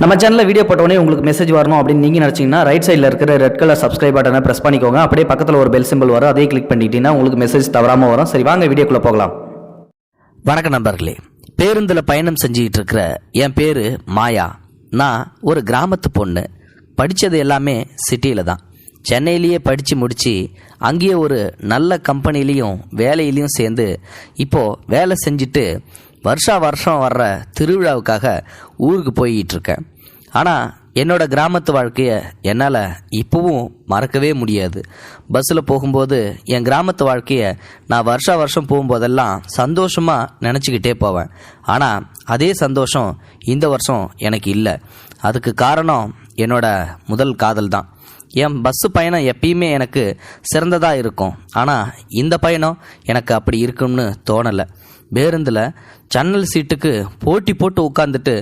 நம்ம சேனலில் வீடியோ போட்டோடனே உங்களுக்கு மெசேஜ் வரணும் அப்படின்னு நீங்கள் நினச்சிங்கன்னா ரைட் சைடில் இருக்கிற ரெட் கலர் சப்ஸ்கிரைப் பட்டனை ப்ரெஸ் பண்ணிக்கோங்க. அப்படியே பக்கத்தில் ஒரு பெல் சிம்பிள் வரும். அதே கிளிக் பண்ணிட்டீங்கன்னா உங்களுக்கு மெசேஜ் தவறாமல் வரும். சரி வாங்க வீடியோக்குள்ளே போகலாம். வணக்கம் நண்பர்களே. பேருந்தில் பயணம் செஞ்சுக்கிட்டு இருக்கிற என் பேர் மாயா. நான் ஒரு கிராமத்து பொண்ணு. படித்தது எல்லாமே சிட்டியில் தான். சென்னையிலேயே படித்து முடித்து அங்கேயே ஒரு நல்ல கம்பெனிலையும் வேலையிலையும் சேர்ந்து இப்போது வேலை செஞ்சுட்டு வருஷா வருஷம் வர்ற திருவிழாவுக்காக ஊருக்கு போய்கிட்டு இருக்கேன் ஆனால் என்னோடய கிராமத்து வாழ்க்கையை என்னால் இப்போவும் மறக்கவே முடியாது. பஸ்ஸில் போகும்போது என் கிராமத்து வாழ்க்கையை நான் வருஷா வருஷம் போகும்போதெல்லாம் சந்தோஷமாக நினச்சிக்கிட்டே போவேன். ஆனால் அதே சந்தோஷம் இந்த வருஷம் எனக்கு இல்லை. அதுக்கு காரணம் என்னோட முதல் காதல் தான். என் பஸ்ஸு பயணம் எப்பயுமே எனக்கு சிறந்ததாக இருக்கும். ஆனால் இந்த பயணம் எனக்கு அப்படி இருக்கும்னு தோணலை. பேருந்தில் ஜன்னல் சீட்டுக்கு போட்டி போட்டு உட்காந்துட்டு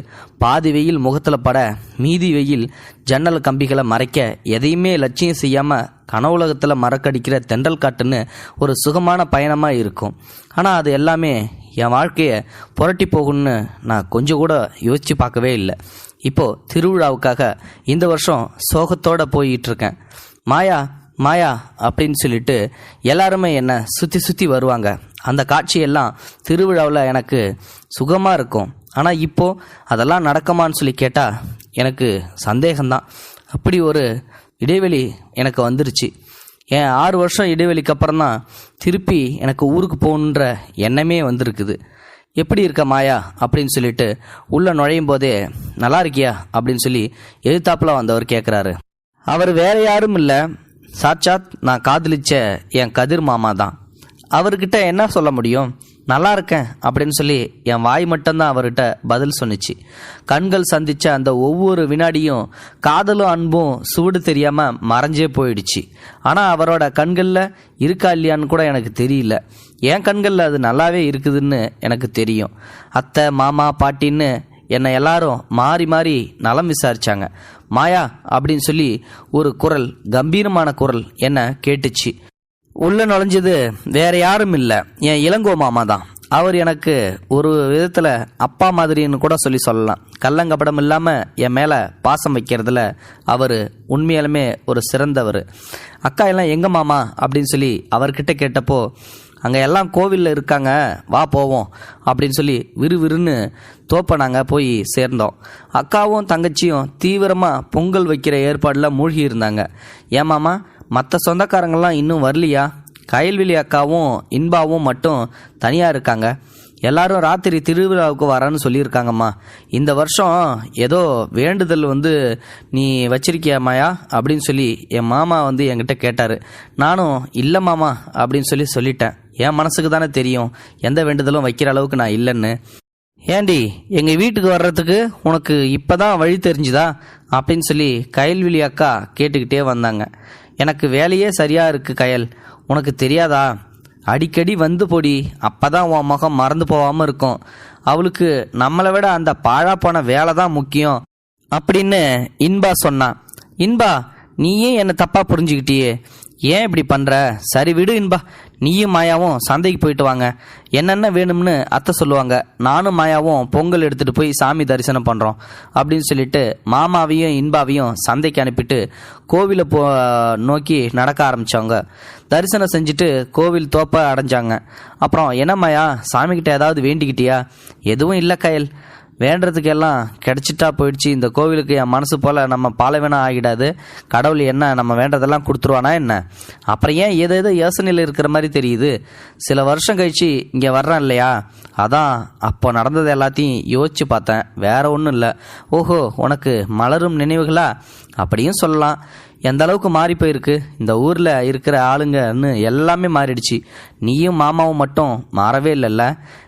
பாதி வெயில் முகத்தில் பட மீதி வெயில் ஜன்னல் கம்பிகளை மறைக்க எதையுமே லட்சியம் செய்யாமல் கனவுலகத்தில் மறக்கடிக்கிற தென்றல் காட்டுன்னு ஒரு சுகமான பயணமாக இருக்கும். ஆனால் அது எல்லாமே என் வாழ்க்கையை புரட்டி போகும்னு நான் கொஞ்சம் கூட யோசித்து பார்க்கவே இல்லை. இப்போது திருவிழாவுக்காக இந்த வருஷம் சோகத்தோடு போயிட்டு இருக்கேன் மாயா மாயா அப்படின்னு சொல்லிட்டு எல்லாருமே என்னை சுற்றி சுற்றி வருவாங்க. அந்த காட்சியெல்லாம் திருவிழாவில் எனக்கு சுகமாக இருக்கும். ஆனால் இப்போது அதெல்லாம் நடக்குமான்னு சொல்லி கேட்டால் எனக்கு சந்தேகம்தான். அப்படி ஒரு இடைவெளி எனக்கு வந்துருச்சு. என் ஆறு வருஷம் இடைவெளிக்கு அப்புறம் தான் திருப்பி எனக்கு ஊருக்கு போகணுன்ற எண்ணமே வந்திருக்குது. எப்படி இருக்க மாயா அப்படின்னு சொல்லிட்டு உள்ளே நுழையும் போதே நல்லா இருக்கியா? அப்படின்னு சொல்லி எழுத்தாப்புல வந்தவர் கேட்குறாரு அவர் வேற யாரும் இல்லை. சாட்சாத் நான் காதலிச்ச என் கதிர் மாமா தான் அவர்கிட்ட என்ன சொல்ல முடியும்? நல்லா இருக்கேன் அப்படின்னு சொல்லி என் வாய் மட்டும்தான் அவர்கிட்ட பதில் சொன்னிச்சு. கண்கள் சந்தித்த அந்த ஒவ்வொரு வினாடியும் காதலும் அன்பும் சூடு தெரியாமல் மறைஞ்சே போயிடுச்சு. ஆனால் அவரோட கண்களில் இருக்கா இல்லையான்னு கூட எனக்கு தெரியல. என் கண்களில் அது நல்லாவே இருக்குதுன்னு எனக்கு தெரியும். அத்தை மாமா பாட்டின்னு என்னை எல்லாரும் மாறி மாறி நலம் விசாரிச்சாங்க. மாயா அப்படின்னு சொல்லி ஒரு குரல் கம்பீரமான குரல் என்ன கேட்டுச்சு. உள்ளே நுழைஞ்சது வேறு யாரும் இல்லை. என் இளங்கோ மாமா தான். அவர் எனக்கு ஒரு விதத்தில் அப்பா மாதிரின்னு கூட சொல்லி சொல்லலாம். கள்ளங்கப்படம் இல்லாமல் என் மேலே பாசம் வைக்கிறதுல அவர் உண்மையாலுமே ஒரு சிறந்தவர். அக்கா எல்லாம் எங்கள் மாமா? அப்படின்னு சொல்லி அவர்கிட்ட கேட்டப்போ அங்கே எல்லாம் கோவிலில் இருக்காங்க. வா போவோம். அப்படின்னு சொல்லி விறுவிறுன்னு தோப்பை நாங்கள் போய் சேர்ந்தோம். அக்காவும் தங்கச்சியும் தீவிரமாக பொங்கல் வைக்கிற ஏற்பாடில் மூழ்கி இருந்தாங்க. ஏன் மாமா? மற்ற சொந்தக்காரங்களாம் இன்னும் வரலையா? கயல்விழி அக்காவும் இன்பாவும் மட்டும் தனியாக இருக்காங்க. எல்லாரும் ராத்திரி திருவிழாவுக்கு வரேன்னு சொல்லியிருக்காங்கம்மா. இந்த வருஷம் ஏதோ வேண்டுதல் வந்து நீ வச்சிருக்கியாமாயா அப்படின்னு சொல்லி என் மாமா வந்து என்கிட்ட கேட்டார். நானும் இல்லை மாமா அப்படின்னு சொல்லி சொல்லிட்டேன். என் மனசுக்கு தானே தெரியும் எந்த வேண்டுதலும் வைக்கிற அளவுக்கு நான் இல்லைன்னு. ஏண்டி எங்கள் வீட்டுக்கு வர்றதுக்கு உனக்கு இப்போதான் வழி தெரிஞ்சுதா? அப்படின்னு சொல்லி கயல்விழி அக்கா கேட்டுக்கிட்டே வந்தாங்க. எனக்கு வேலையே சரியாக இருக்கு கயல். உனக்கு தெரியாதா? அடிக்கடி வந்து பொடி. அப்பதான் உன் முகம் மறந்து போகாமல் இருக்கும். அவளுக்கு நம்மளை விட அந்த பாழா போன வேலை தான் முக்கியம். அப்படின்னு இன்பா சொன்னான். இன்பா நீயே என்னை தப்பா புரிஞ்சுக்கிட்டியே. ஏன் இப்படி பண்ணுற சரி விடு இன்பா. நீயும் மாயாவும் சந்தைக்கு போயிட்டு வாங்க. என்னென்ன வேணும்னு அத்தை சொல்லுவாங்க. நானும் மாயாவும் பொங்கல் எடுத்துகிட்டு போய் சாமி தரிசனம் பண்ணுறோம் அப்படின்னு சொல்லிட்டு மாமாவையும் இன்பாவையும் சந்தைக்கு அனுப்பிட்டு கோவிலை போ நோக்கி நடக்க ஆரம்பித்தவங்க தரிசனம் செஞ்சுட்டு கோவில் தோப்பை அடைஞ்சாங்க. அப்புறம் என்ன மாயா சாமிக்கிட்ட ஏதாவது வேண்டிக்கிட்டியா? எதுவும் இல்லை கயல் வேண்டுறதுக்கு எல்லாம் போயிடுச்சு. இந்த கோவிலுக்கு என் மனசு போல் நம்ம பாலைவனம் ஆகிடாது. கடவுள் என்ன நம்ம வேண்டதெல்லாம் கொடுத்துருவானா என்ன? அப்புறம் ஏன் ஏதோ ஏதோ யோசனையில் இருக்கிற மாதிரி தெரியுது. சில வருஷம் கழிச்சு இங்கே வர்றேன் இல்லையா? அதான் அப்போ நடந்தது எல்லாத்தையும் யோசிச்சு பார்த்தேன். வேற ஒன்றும் இல்லை. ஓஹோ உனக்கு மலரும் நினைவுகளா? அப்படியும் சொல்லலாம். எந்த அளவுக்கு மாறி போயிருக்கு? இந்த ஊரில் இருக்கிற ஆளுங்கன்னு எல்லாமே மாறிடுச்சு. நீயும் மாமாவும் மட்டும் மாறவே இல்லைல்ல.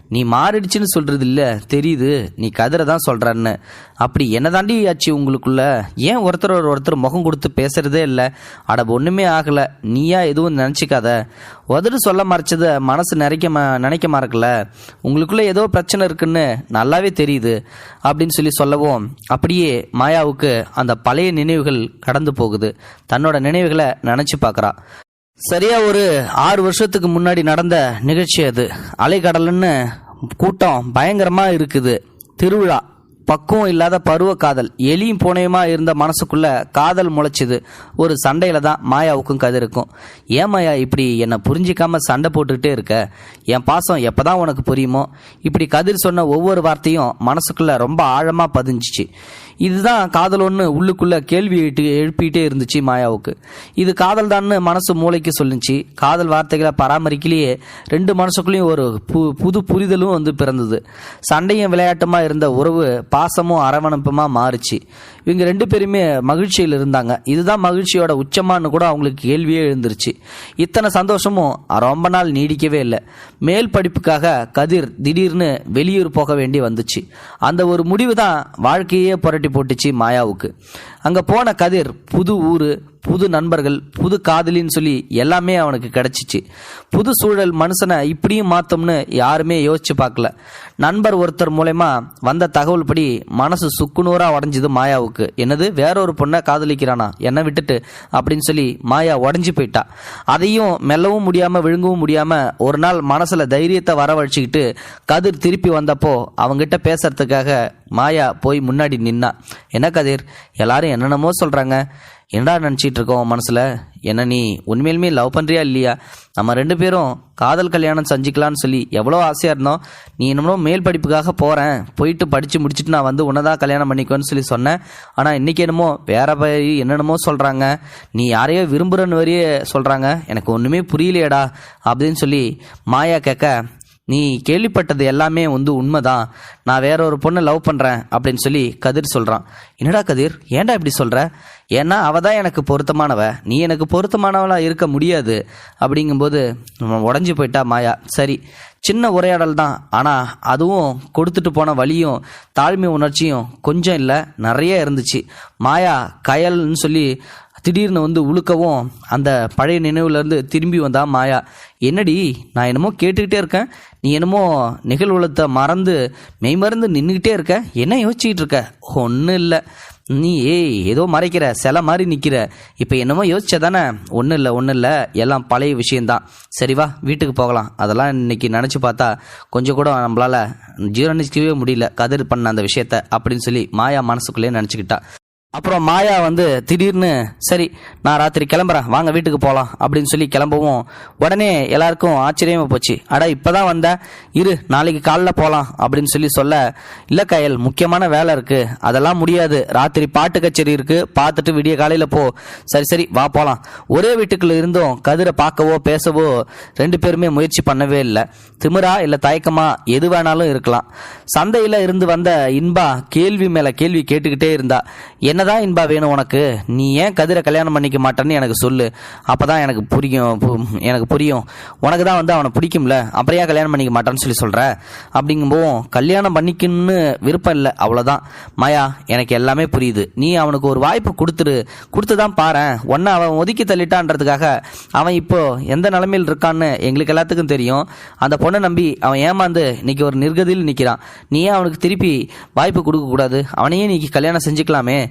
நீ மாறிடுச்சுன்னு சொல்கிறது இல்லை தெரியுது. நீ கதிரை தான் சொல்கிறான்னு அப்படி என்ன தாண்டி ஆச்சு உங்களுக்குள்ள? ஏன் ஒருத்தர் ஒரு ஒருத்தர் முகம் கொடுத்து பேசுகிறதே இல்லை? அட ஒன்றுமே ஆகலை. நீயா எதுவும் நினச்சிக்காத. உதடு சொல்ல மறைச்சதை மனசு நினைக்க நினைக்க மறக்கல. உங்களுக்குள்ளே ஏதோ பிரச்சனை இருக்குன்னு நல்லாவே தெரியுது அப்படின்னு சொல்லி சொல்லவும் அப்படியே மாயாவுக்கு அந்த பழைய நினைவுகள் கடந்து போகுது. தன்னோட நினைவுகளை நினச்சி பார்க்குறா. சரியா ஒரு ஆறு வருஷத்துக்கு முன்னாடி நடந்த நிகழ்ச்சி அது. அலைக்கடல்னு கூட்டம் பயங்கரமா இருக்குது. திருவிழா பக்குவம் இல்லாத பருவ காதல் எலியும் பூனையுமா இருந்த மனசுக்குள்ள காதல் முளைச்சிது. ஒரு சண்டையில தான் மாயாவுக்கும் கதிருக்கும் ஏன் மாயா இப்படி என்னை புரிஞ்சிக்காம சண்டை போட்டுக்கிட்டே இருக்க? என் பாசம் எப்போதான் உனக்கு புரியுமோ? இப்படி கதிர் சொன்ன ஒவ்வொரு வார்த்தையும் மனசுக்குள்ள ரொம்ப ஆழமாக பதிஞ்சிச்சு. இதுதான் காதல் ஒன்று உள்ளுக்குள்ள கேள்வி எழுட்டு எழுப்பிட்டே இருந்துச்சு மாயாவுக்கு. இது காதல் தான்னு மனசு மூளைக்கு சொல்லுச்சு. காதல் வார்த்தைகளை பராமரிக்கலையே ரெண்டு மனசுக்குள்ளேயும் ஒரு பு புது புரிதலும் வந்து பிறந்தது. சண்டையும் விளையாட்டுமா இருந்த உறவு பாசமும் அரவணைப்புமா மாறுச்சு. இவங்க ரெண்டு பேருமே மகிழ்ச்சியில் இருந்தாங்க. இதுதான் மகிழ்ச்சியோட உச்சமானு கூட அவங்களுக்கு கேள்வியே எழுந்துருச்சு. இத்தனை சந்தோஷமும் ரொம்ப நாள் நீடிக்கவே இல்லை. மேல் படிப்புக்காக கதிர் திடீர்னு வெளியூர் போக வேண்டி வந்துச்சு. அந்த ஒரு முடிவு தான் வாழ்க்கையே புரட்டி போட்டுச்சு மாயாவுக்கு. அங்கே போன கதிர் புது ஊர் புது நண்பர்கள் புது காதலின்னு சொல்லி எல்லாமே அவனுக்கு கிடச்சிச்சு. புது சூழல் மனுஷனை இப்படியும் மாற்றோம்னு யாருமே யோசிச்சு பார்க்கல. நண்பர் ஒருத்தர் மூலயமா வந்த தகவல் படி மனசு சுக்குநூறாக உடஞ்சிது மாயாவுக்கு. என்னது? வேறொரு பொண்ணை காதலிக்கிறானா? என்னை விட்டுட்டு அப்படின்னு சொல்லி மாயா உடஞ்சி போயிட்டா. அதையும் மெல்லவும் முடியாமல் விழுங்கவும் முடியாமல் ஒரு நாள் மனசில் தைரியத்தை வரவழைச்சிக்கிட்டு கதிர் திருப்பி வந்தப்போ அவங்ககிட்ட பேசுறதுக்காக மாயா போய் முன்னாடி நின்னா. என்ன கதிர்? எல்லாரும் என்னென்னமோ சொல்கிறாங்க என்னடா நினச்சிட்டு இருக்கோம் மனசில்? என்ன நீ உண்மையிலுமே லவ் பண்ணுறியா இல்லையா? நம்ம ரெண்டு பேரும் காதல் கல்யாணம் செஞ்சுக்கலான்னு சொல்லி எவ்வளோ ஆசையாக இருந்தோம். நீ என்னமோ மேல் படிப்புக்காக போகிறேன் போயிட்டு படித்து முடிச்சுட்டு நான் வந்து உன்னதான் கல்யாணம் பண்ணிக்குவேன்னு சொல்லி சொன்னேன். ஆனால் இன்றைக்கி என்னமோ வேற பை- என்னென்னமோ சொல்கிறாங்க நீ யாரையோ விரும்புகிறன்னு வரையே சொல்கிறாங்க எனக்கு ஒன்றுமே புரியலையேடா அப்படின்னு சொல்லி மாயா கேட்க நீ கேள்விப்பட்டது எல்லாமே வந்து உண்மைதான். நான் வேற ஒரு பொண்ணை லவ் பண்ணுறேன் அப்படின்னு சொல்லி கதிர் சொல்கிறான் என்னடா கதிர்? ஏன்டா இப்படி சொல்கிற ஏன்னா அவ தான் எனக்கு பொருத்தமானவ. நீ எனக்கு பொருத்தமானவளாக இருக்க முடியாது. அப்படிங்கும்போது உடஞ்சி போயிட்டா மாயா. சரி சின்ன உரையாடல் தான். ஆனால் அதுவும் கொடுத்துட்டு போன வழியும் தாழ்மை உணர்ச்சியும் கொஞ்சம் இல்லை நிறைய இருந்துச்சு. மாயா கயல்னு சொல்லி திடீர்னு வந்து உழுக்கவும் அந்த பழைய நினைவுலேருந்து திரும்பி வந்தா மாயா என்னடி நான் என்னமோ கேட்டுக்கிட்டே இருக்கேன். நீ என்னமோ நிகழ்வுலத்தை மறந்து மெய்மறந்து நின்றுக்கிட்டே இருக்க. என்ன யோசிச்சுக்கிட்டு இருக்க? ஒன்றும் இல்லை. நீ ஏய் ஏதோ மறைக்கிற சில மாதிரி நிற்கிற இப்போ என்னமோ யோசிச்சதானே ஒன்றும் இல்லை ஒன்றும் இல்லை. எல்லாம் பழைய விஷயந்தான் சரி வா வீட்டுக்கு போகலாம். அதெல்லாம் இன்னைக்கு நினச்சி பார்த்தா கொஞ்சம் கூட நம்மளால ஜீரணிக்கவே முடியல. கதிர் பண்ண அந்த விஷயத்த அப்படின்னு சொல்லி மாயா மனசுக்குள்ளேயே நினச்சிக்கிட்டா. அப்புறம் மாயா வந்து திடீர்னு சரி நான் ராத்திரி கிளம்புறேன். வாங்க வீட்டுக்கு போகலாம் அப்படின்னு சொல்லி கிளம்பவும் உடனே எல்லாருக்கும் ஆச்சரியமாக போச்சு. அடா இப்போதான் வந்த? இரு நாளைக்கு காலைல போகலாம் அப்படின்னு சொல்லி சொல்ல இல்லை கயல் முக்கியமான வேலை இருக்குது அதெல்லாம் முடியாது. ராத்திரி பாட்டு கச்சேரி இருக்குது பார்த்துட்டு விடிய காலையில் போ. சரி சரி வா போகலாம் ஒரே வீட்டுக்குள்ள இருந்தும் கதிரை பார்க்கவோ பேசவோ ரெண்டு பேருமே முயற்சி பண்ணவே இல்லை. திமிரா இல்லை தயக்கமா? எது வேணாலும் இருக்கலாம். சந்தையில் இருந்து வந்த இன்பா கேள்வி மேலே கேள்வி கேட்டுக்கிட்டே இருந்தா. என்னதான் இன்பா வேணும் உனக்கு? நீ ஏன் கதிரை கல்யாணம் பண்ணிக்க மாட்டேன்னு எனக்கு சொல்லு. அப்போ தான் எனக்கு புரியும் பு- எனக்கு புரியும். உனக்கு தான் வந்து அவனை பிடிக்கும்ல. அப்புறம் ஏன் கல்யாணம் பண்ணிக்க மாட்டேன்னு சொல்லி சொல்கிற அப்படிங்கும்போது கல்யாணம் பண்ணிக்கணும்னு விருப்பம் இல்லை அவ்வளோதான் மாயா எனக்கு எல்லாமே புரியுது. நீ அவனுக்கு ஒரு வாய்ப்பு கொடுத்துரு. கொடுத்துதான் பாரு ஒன்று அவன் ஒதுக்கி தள்ளிட்டான்றதுக்காக அவன் இப்போ எந்த நிலைமையில் இருக்கான்னு எங்களுக்கு எல்லாத்துக்கும் தெரியும். அந்த பொண்ணை நம்பி அவன் ஏமாந்து இன்னைக்கு ஒரு நிர்கதியில் நிற்கிறான் நீ ஏன் அவனுக்கு திருப்பி வாய்ப்பு கொடுக்கக்கூடாது? அவனையே நீ கல்யாணம் செஞ்சுக்கலாமே.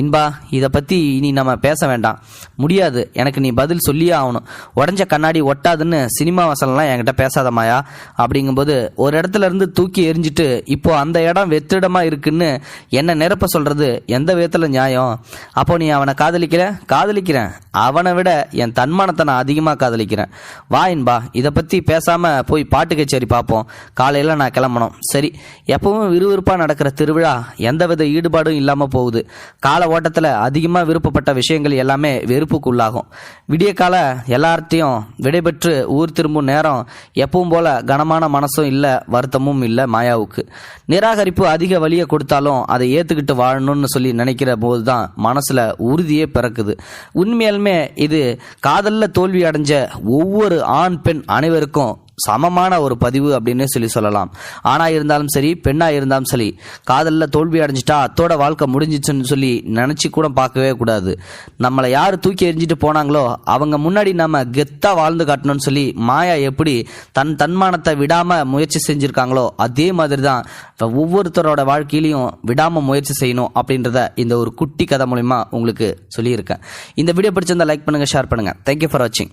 இன்பா இதை பற்றி இனி நம்ம பேச வேண்டாம். முடியாது. எனக்கு நீ பதில் சொல்லியே ஆகணும். உடஞ்ச கண்ணாடி ஒட்டாதுன்னு சினிமா வசனம்லாம் என்கிட்ட பேசாதமாயா அப்படிங்கும்போது ஒரு இடத்துல இருந்து தூக்கி எரிஞ்சிட்டு இப்போ அந்த இடம் வெற்றிடமாக இருக்குன்னு என்ன நிரப்ப சொல்கிறது எந்த விதத்தில் நியாயம்? அப்போ நீ அவனை காதலிக்கிற? காதலிக்கிறேன். அவனை விட என் தன்மானத்தை நான் அதிகமாக காதலிக்கிறேன். வா இன்பா இதை பற்றி பேசாமல் போய் பாட்டு கச்சேரி பார்ப்போம் காலையில் நான் கிளம்பணும். சரி எப்பவும் விறுவிறுப்பாக நடக்கிற திருவிழா எந்தவித ஈடுபாடும் இல்லாமல் போகுது. கால ஓட்டத்தில் அதிகமாக விருப்பப்பட்ட விஷயங்கள் எல்லாமே வெறுப்புக்குள்ளாகும். விடிய கால எல்லார்த்தையும் விடைபெற்று ஊர் திரும்பும் நேரம் எப்பவும் போல கனமான மனசும் இல்லை வருத்தமும் இல்லை மாயாவுக்கு. நிராகரிப்பு அதிக வழியை கொடுத்தாலும் அதை ஏற்றுக்கிட்டு வாழணும்னு சொல்லி நினைக்கிற போது தான் மனசில் உறுதியே பிறக்குது. உண்மையாலுமே இது காதலில் தோல்வி அடைஞ்ச ஒவ்வொரு ஆண் பெண் அனைவருக்கும் சமமான ஒரு பதிவு அப்படின்னு சொல்லி சொல்லலாம். ஆணா இருந்தாலும் சரி பெண்ணா இருந்தாலும் சரி காதலில் தோல்வி அடைஞ்சிட்டா அத்தோட வாழ்க்கை முடிஞ்சிச்சுன்னு சொல்லி நினச்சி கூட பார்க்கவே கூடாது. நம்மளை யார் தூக்கி எறிஞ்சிட்டு போனாங்களோ அவங்க முன்னாடி நம்ம கெத்தாக வாழ்ந்து காட்டணும்னு சொல்லி மாயா எப்படி தன் தன்மானத்தை விடாமல் முயற்சி செஞ்சுருக்காங்களோ அதே மாதிரி தான் ஒவ்வொருத்தரோட வாழ்க்கையிலையும் விடாமல் முயற்சி செய்யணும் அப்படின்றத இந்த ஒரு குட்டி கதை மூலிமா உங்களுக்கு சொல்லியிருக்கேன். இந்த வீடியோ பிடிச்சிருந்தா லைக் பண்ணுங்க ஷேர் பண்ணுங்கள் தேங்க்யூ ஃபார் வாட்சிங்